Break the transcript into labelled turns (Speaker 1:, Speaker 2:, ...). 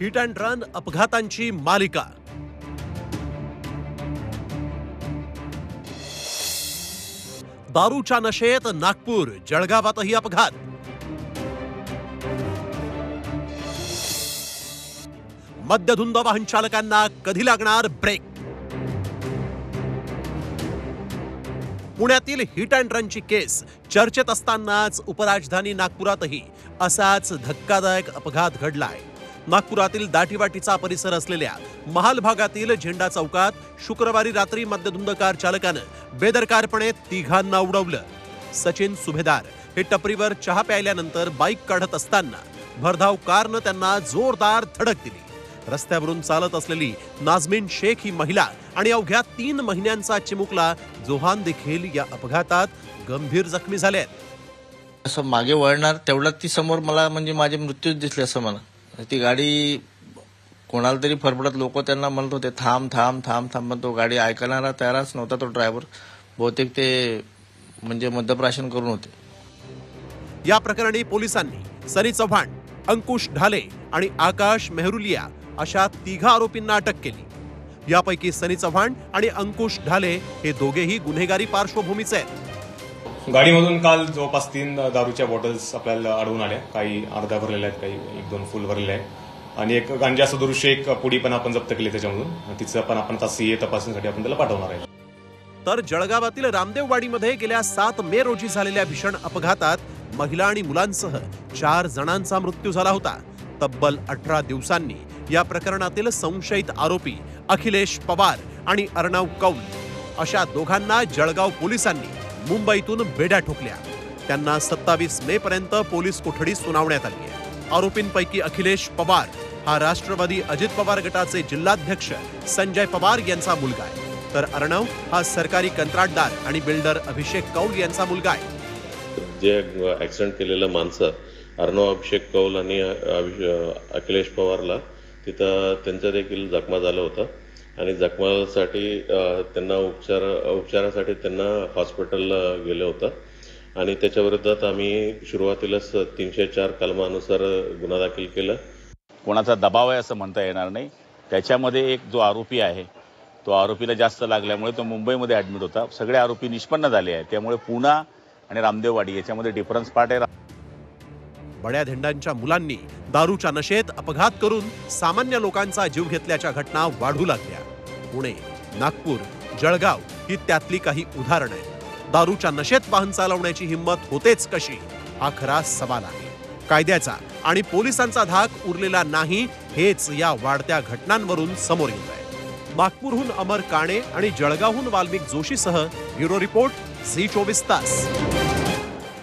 Speaker 1: Hit and run अपघातांची मालिका. दारूच्या नशेत नागपूर जळगावातही अपघात. मद्यधुंद वाहन चालकांना कधी लागणार ब्रेक पुण्यातील हिट अँड रनची केस चर्चेत असतानाच उपराजधानी नागपुरातही असाच धक्कादायक अपघात घडलाय. नागपुरातील दाटीवाटीचा परिसर असलेल्या महाल भागातील झेंडा चौकात शुक्रवारी रात्री मद्यधुंद कार चालकानं बेदरकारपणे तिघांना उडवलं. सचिन सुभेदार हे टपरीवर चहा प्यायल्यानंतर बाईक काढत असताना भरधाव कारनं त्यांना जोरदार धडक दिली. रस्त्यावरून चालत असलेली नाझमीन शेख ही महिला आणि अवघ्या तीन महिन्यांचा चिमुकला जोहान देखील या अपघातात गंभीर जखमी झाले
Speaker 2: असं मागे वळणार तेवढ्यात ती समोर मला म्हणजे माझे मृत्यू दिसले असं मला. ती गाडी कोणाला तरी फरफडत लोक त्यांना म्हणत होते थांब थांब थांब थांब. पण तो गाडी ऐकणारा तयारच नव्हता तो ड्रायव्हर. बहुतेक ते म्हणजे मद्यप्राशन करून होते.
Speaker 1: या प्रकरणी पोलिसांनी सनी चव्हाण अंकुश ढाले आणि आकाश मेहरुलिया अशा तिघा आरोपींना अटक केली. यापैकी सनी चव्हाण आणि अंकुश ढाले हे दोघेही गुन्हेगारी पार्श्वभूमीचे आहेत.
Speaker 3: गाडीमधून काल जवळपास तीन दारूच्या बॉटल्स आपल्याला आढळून आल्या. काही अर्धा भरलेल्या आहेत काही एक दोन फुल भरलेले आहेत. आणि एक गांजा सदृश्य एक पुडी पण आपण जप्त केली त्याच्यामधून. तिचं पण आपण आता सीए तपासणीसाठी आपण त्याला पाठवणार आहे.
Speaker 1: तर जळगावातील रामदेववाडीमध्ये गेल्या सात मे रोजी झालेल्या भीषण अपघातात महिला आणि मुलांसह चार जणांचा मृत्यू झाला होता. तब्बल अठरा दिवसांनी या प्रकरणातील संशयित आरोपी अखिलेश पवार आणि अर्णव कौल अशा दोघांना जळगाव पोलिसांनी मुंबईतून बेड्या ठोकल्या. त्यांना सत्तावीस मे पर्यंत पोलीस कोठडी सुनावण्यात आली आहे. आरोपींपैकी अखिलेश पवार हा राष्ट्रवादी अजित पवार गटाचे जिल्हाध्यक्ष संजय पवार यांचा मुलगा आहे. तर अर्णव हा सरकारी कंत्राटदार आणि बिल्डर अभिषेक कौल यांचा मुलगा आहे.
Speaker 4: जे ऍक्सिडेंट केलेलं माणसं अर्णव अभिषेक कौल आणि अखिलेश पवारला तिथं त्यांचं देखील जखमा झालं होतं. आणि जखमासाठी त्यांना उपचार उपचारासाठी त्यांना हॉस्पिटलला गेलं होतं. आणि त्याच्या विरोधात आम्ही सुरुवातीलाच तीनशे चार कलमानुसार गुन्हा दाखल केला.
Speaker 5: कोणाचा दबाव आहे असं म्हणता येणार नाही. त्याच्यामध्ये एक जो आरोपी आहे तो आरोपीला जास्त लागल्यामुळे तो मुंबईमध्ये ॲडमिट होता. सगळे आरोपी निष्पन्न झाले आहेत. त्यामुळे पुणा आणि रामदेववाडी याच्यामध्ये डिफरन्स पार्ट आहे.
Speaker 1: बड्या धेंडांच्या मुलांनी दारूच्या नशेत अपघात करून सामान्य लोकांचा जीव घेतल्याच्या घटना वाढू लागल्या. पुणे नागपूर जळगाव ही त्यातली काही उदाहरणं आहेत. दारूच्या नशेत वाहन चालवण्याची हिंमत होतेच कशी? हा खरा सवाल आहे. कायद्याचा आणि पोलिसांचा धाक उरलेला नाही हेच या वाढत्या घटनांवरून समोर येत आहे. नागपूरहून अमर काणे आणि जळगावहून वाल्मिक जोशीसह ब्युरो रिपोर्ट झी चोवीस तास.